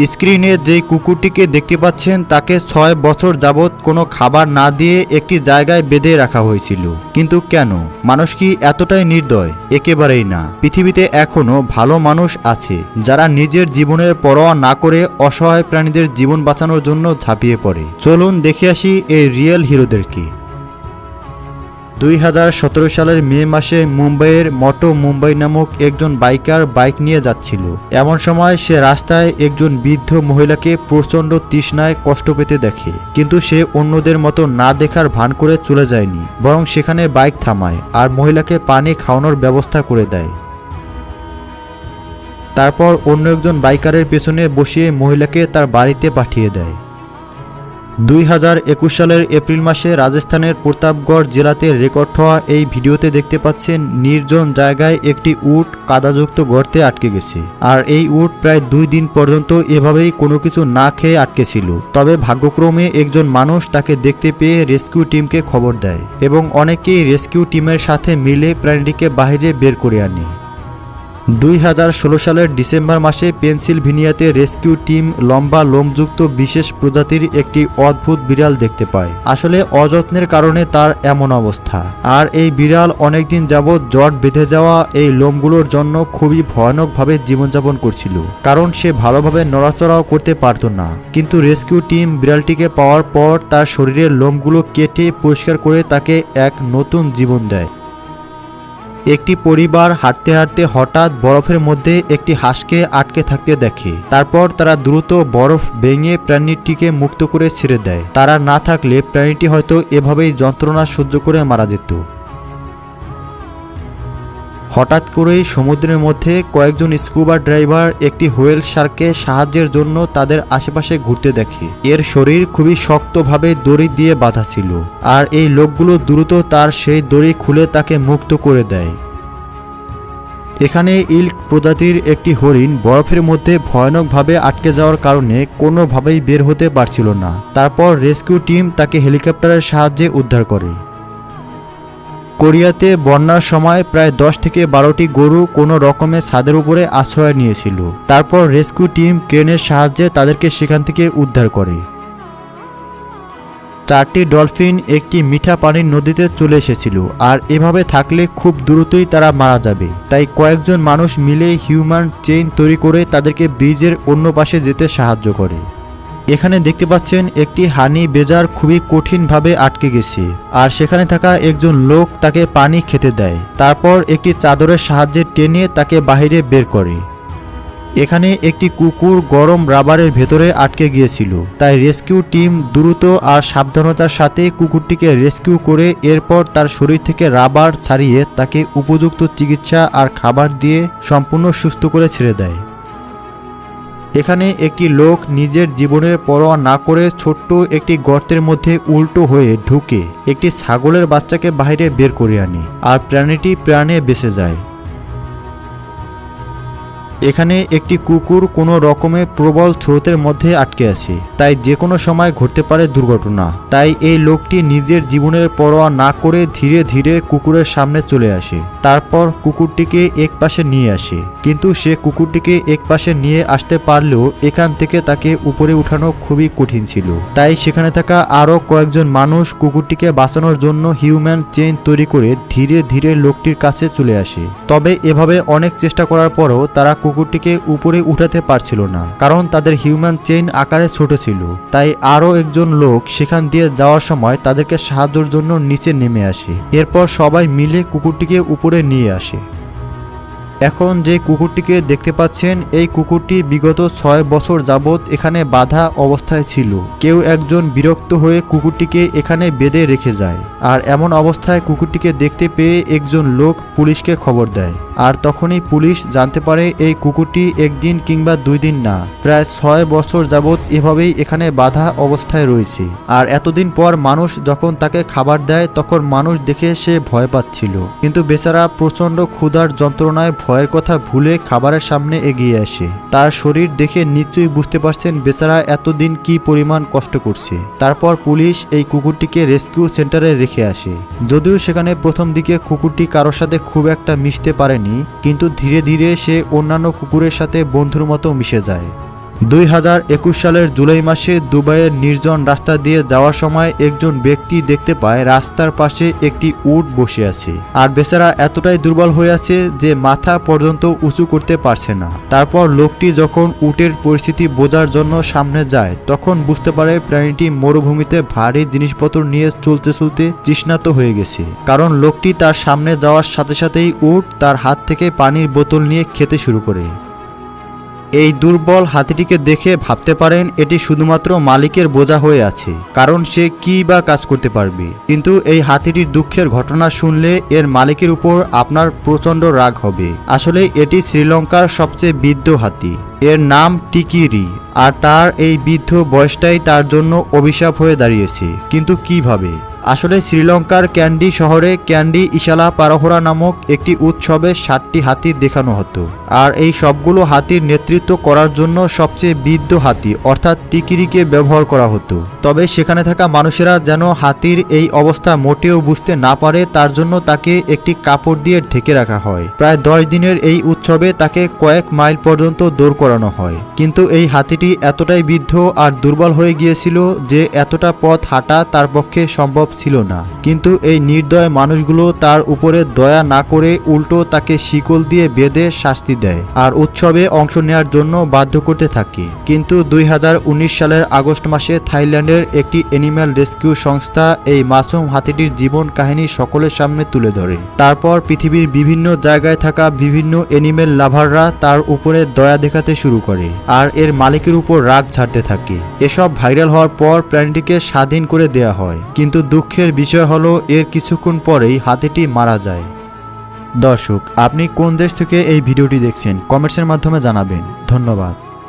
স্ক্রিনে যে কুকুরটিকে দেখতে পাচ্ছেন, তাকে ছয় বছর যাবৎ কোনো খাবার না দিয়ে একটি জায়গায় বেঁধে রাখা হয়েছিল। কিন্তু কেন? মানুষ কি এতটাই নির্দয়? একেবারেই না। পৃথিবীতে এখনও ভালো মানুষ আছে, যারা নিজের জীবনের পরোয়া না করে অসহায় প্রাণীদের জীবন বাঁচানোর জন্য ঝাঁপিয়ে পড়ে। চলুন দেখে আসি এই রিয়েল হিরোদেরকে। দুই হাজার সতেরো সালের মে মাসে মুম্বাইয়ের মটো মুম্বাই নামক একজন বাইকার বাইক নিয়ে যাচ্ছিল। এমন সময় সে রাস্তায় একজন বৃদ্ধ মহিলাকে প্রচণ্ড তৃষ্ণায় কষ্ট পেতে দেখে, কিন্তু সে অন্যদের মতো না দেখার ভান করে চলে যায়নি, বরং সেখানে বাইক থামায় আর মহিলাকে পানি খাওয়ানোর ব্যবস্থা করে দেয়। তারপর অন্য একজন বাইকারের পেছনে বসিয়ে মহিলাকে তার বাড়িতে পাঠিয়ে দেয়। দুই হাজার একুশ সালের এপ্রিল মাসে রাজস্থানের প্রতাপগড় জেলাতে রেকর্ড হওয়া এই ভিডিওতে দেখতে পাচ্ছেন নির্জন জায়গায় একটি উট কাদাযুক্ত গর্তে আটকে গেছে। আর এই উট প্রায় দুই দিন পর্যন্ত এভাবেই কোনো কিছু না খেয়ে আটকে ছিল। তবে ভাগ্যক্রমে একজন মানুষ তাকে দেখতে পেয়ে রেস্কিউ টিমকে খবর দেয় এবং অনেকেই রেস্কিউ টিমের সাথে মিলে প্রাণীটিকে বাইরে বের করে আনে। দুই হাজার ষোলো সালের ডিসেম্বর মাসে পেনসিলভেনিয়াতে রেস্কিউ টিম লম্বা লোমযুক্ত বিশেষ প্রজাতির একটি অদ্ভুত বিড়াল দেখতে পায়। আসলে অযত্নের কারণে তার এমন অবস্থা। আর এই বিড়াল অনেকদিন যাবৎ জট বেঁধে যাওয়া এই লোমগুলোর জন্য খুবই ভয়ানকভাবে জীবনযাপন করছিল। কারণ সে ভালোভাবে নড়াচড়াও করতে পারতো না। কিন্তু রেস্কিউ টিম বিড়ালটিকে পাওয়ার পর তার শরীরের লোমগুলো কেটে পরিষ্কার করে তাকে এক নতুন জীবন দেয়। একটি পরিবার হাঁটতে হাঁটতে হঠাৎ বরফের মধ্যে একটি হাঁসকে আটকে থাকতে দেখে। তারপর তারা দ্রুত বরফ ভেঙে প্রাণীটিকে মুক্ত করে ছেড়ে দেয়। তারা না থাকলে প্রাণীটি হয়তো এভাবেই যন্ত্রণা সহ্য করে মারা যেত। হঠাৎ করেই সমুদ্রের মধ্যে কয়েকজন স্কুবা ড্রাইভার একটি হোয়েল শার্ককে সাহায্যের জন্য তাদের আশেপাশে ঘুরতে দেখে। এর শরীর খুবই শক্তভাবে দড়ি দিয়ে বাঁধা ছিল, আর এই লোকগুলো দ্রুত তার সেই দড়ি খুলে তাকে মুক্ত করে দেয়। এখানে ইল্ক প্রজাতির একটি হরিণ বরফের মধ্যে ভয়ানকভাবে আটকে যাওয়ার কারণে কোনোভাবেই বের হতে পারছিল না। তারপর রেস্কিউ টিম তাকে হেলিকপ্টারের সাহায্যে উদ্ধার করে। কোরিয়াতে বন্যার সময় প্রায় দশ থেকে বারোটি গরু কোনো রকমের ছাদের উপরে আশ্রয় নিয়েছিল। তারপর রেস্কিউ টিম ক্রেনের সাহায্যে তাদেরকে সেখান থেকে উদ্ধার করে। চারটি ডলফিন একটি মিঠা পানির নদীতে চলে এসেছিল আর এভাবে থাকলে খুব দ্রুতই তারা মারা যাবে। তাই কয়েকজন মানুষ মিলে হিউম্যান চেইন তৈরি করে তাদেরকে ব্রিজের অন্য পাশে যেতে সাহায্য করে। এখানে দেখতে পাচ্ছেন একটি হানি বেজার খুবই কঠিনভাবে আটকে গেছে। আর সেখানে থাকা একজন লোক তাকে পানি খেতে দেয়। তারপর একটি চাদরের সাহায্যে টেনে তাকে বাইরে বের করে। এখানে একটি কুকুর গরম রাবারের ভেতরে আটকে গিয়েছিল। তাই রেস্কিউ টিম দ্রুত আর সাবধানতার সাথে কুকুরটিকে রেস্কিউ করে এরপর তার শরীর থেকে রাবার ছাড়িয়ে তাকে উপযুক্ত চিকিৎসা আর খাবার দিয়ে সম্পূর্ণ সুস্থ করে ছেড়ে দেয়। এখানে একটি লোক নিজের জীবনের পরোয়া না করে ছোট্ট একটি গর্তের মধ্যে উল্টো হয়ে ঢুকে একটি ছাগলের বাচ্চাকে বাইরে বের করে আনে, আর প্রাণীটি প্রাণে বেঁচে যায়। এখানে একটি কুকুর কোনো রকমের প্রবল স্রোতের মধ্যে আটকে আছে, তাই যে কোনো সময় ঘটতে পারে দুর্ঘটনা। তাই এই লোকটি নিজের জীবনের পরোয়া না করে ধীরে ধীরে কুকুরের সামনে চলে আসে। তারপর কুকুরটিকে এক পাশে নিয়ে আসে, কিন্তু সে কুকুরটিকে এক পাশে নিয়ে আসতে পারলেও এখান থেকে তাকে উপরে উঠানো খুবই কঠিন ছিল। তাই সেখানে থাকা আরও কয়েকজন মানুষ কুকুরটিকে বাঁচানোর জন্য হিউম্যান চেইন তৈরি করে ধীরে ধীরে লোকটির কাছে চলে আসে। তবে এভাবে অনেক চেষ্টা করার পরও তারা কুকুরটিকে উপরে উঠাতে পারছিল না, কারণ তাদের হিউম্যান চেইন আকারে ছোট ছিল। তাই আরও একজন লোক সেখান দিয়ে যাওয়ার সময় তাদেরকে সাহায্যের জন্য নিচে নেমে আসে। এরপর সবাই মিলে কুকুরটিকে উপরে নিয়ে আসে। এখন যে কুকুরটিকে দেখতে পাচ্ছেন, এই কুকুরটি বিগত ছয় বছর যাবৎ এখানে বাধা অবস্থায় ছিল। কেউ একজন বিরক্ত হয়ে কুকুরটিকে এখানে বেঁধে রেখে যায়। আর এমন অবস্থায় কুকুরটিকে দেখতে পেয়ে একজন লোক পুলিশকে খবর দেয়। আর তখনই পুলিশ জানতে পারে এই কুকুরটি একদিন কিংবা দুই দিন না, প্রায় ছয় বছর যাবৎ এভাবেই এখানে বাধা অবস্থায় রয়েছে। আর এতদিন পর মানুষ যখন তাকে খাবার দেয়, তখন মানুষ দেখে সে ভয় পাচ্ছিল। কিন্তু বেচারা প্রচণ্ড ক্ষুধার যন্ত্রণায় ভয়ের কথা ভুলে খাবারের সামনে এগিয়ে আসে। তার শরীর দেখে নিশ্চয়ই বুঝতে পারছেন বেচারা এতদিন কি পরিমাণ কষ্ট করছে। তারপর পুলিশ এই কুকুরটিকে রেস্কিউ সেন্টারে রেখে আসে। যদিও সেখানে প্রথম দিকে কুকুরটি কারোর সাথে খুব একটা মিশতে পারেনি, কিন্তু ধীরে ধীরে সে অন্যান্য কুকুরের সাথে বন্ধুর মতো মিশে যায়। দুই হাজার একুশ সালের জুলাই মাসে দুবাইয়ের নির্জন রাস্তা দিয়ে যাওয়ার সময় একজন ব্যক্তি দেখতে পায় রাস্তার পাশে একটি উট বসে আছে। আর বেচারা এতটাই দুর্বল হয়ে আছে যে মাথা পর্যন্ত উঁচু করতে পারছে না। তারপর লোকটি যখন উটের পরিস্থিতি বোঝার জন্য সামনে যায়, তখন বুঝতে পারে প্রাণীটি মরুভূমিতে ভারী জিনিসপত্র নিয়ে চলতে চলতে তৃষ্ণাত হয়ে গেছে। কারণ লোকটি তার সামনে যাওয়ার সাথে সাথেই উট তার হাত থেকে পানির বোতল নিয়ে খেতে শুরু করে। এই দুর্বল হাতিটিকে দেখে ভাবতে পারেন এটি শুধুমাত্র মালিকের বোঝা হয়ে আছে, কারণ সে কি বা কাজ করতে পারবে। কিন্তু এই হাতিটির দুঃখের ঘটনা শুনলে এর মালিকের উপর আপনার প্রচণ্ড রাগ হবে। আসলে এটি শ্রীলঙ্কার সবচেয়ে বৃদ্ধ হাতি। এর নাম টিকিরি, আর তার এই বৃদ্ধ বয়সটাই তার জন্য অভিশাপ হয়ে দাঁড়িয়েছে। কিন্তু কীভাবে? আসলে শ্রীলঙ্কার ক্যান্ডি শহরে ক্যান্ডি ইশালা পারহরা নামক একটি উৎসবে ষাটটি হাতি দেখানো হতো। আর এই সবগুলো হাতির নেতৃত্ব করার জন্য সবচেয়ে বৃদ্ধ হাতি, অর্থাৎ টিকিরিকে ব্যবহার করা হতো। তবে সেখানে থাকা মানুষেরা যেন হাতির এই অবস্থা মোটেও বুঝতে না পারে, তার জন্য তাকে একটি কাপড় দিয়ে ঢেকে রাখা হয়। প্রায় দশ দিনের এই উৎসবে তাকে কয়েক মাইল পর্যন্ত দৌড় করানো হয়। কিন্তু এই হাতিটি এতটাই বৃদ্ধ আর দুর্বল হয়ে গিয়েছিল যে এতটা পথ হাঁটা তার পক্ষে সম্ভব ছিল না। কিন্তু এই নির্দয় মানুষগুলো তার উপরে দয়া না করে উল্টো তাকে শিকল দিয়ে বেঁধে শাস্তি দেয় আর উৎসবে অংশ নেওয়ার জন্য বাধ্য করতে থাকে। কিন্তু দুই সালের আগস্ট মাসে থাইল্যান্ডের একটি অ্যানিম্যাল রেস্কিউ সংস্থা এই মাসুম হাতিটির জীবন কাহিনী সকলের সামনে তুলে ধরে। তারপর পৃথিবীর বিভিন্ন জায়গায় থাকা বিভিন্ন অ্যানিমেল লাভাররা তার উপরে দয়া দেখাতে শুরু করে আর এর মালিকের উপর রাগ ছাড়তে থাকে। এসব ভাইরাল হওয়ার পর প্রাণীটিকে স্বাধীন করে দেয়া হয়। কিন্তু দুঃখের বিষয় হলো, এর কিছুক্ষণ পরেই হাতিটি মারা যায়। দর্শক, আপনি কোন দেশ থেকে এই ভিডিওটি দেখছেন? কমেন্টসের মাধ্যমে জানাবেন। ধন্যবাদ।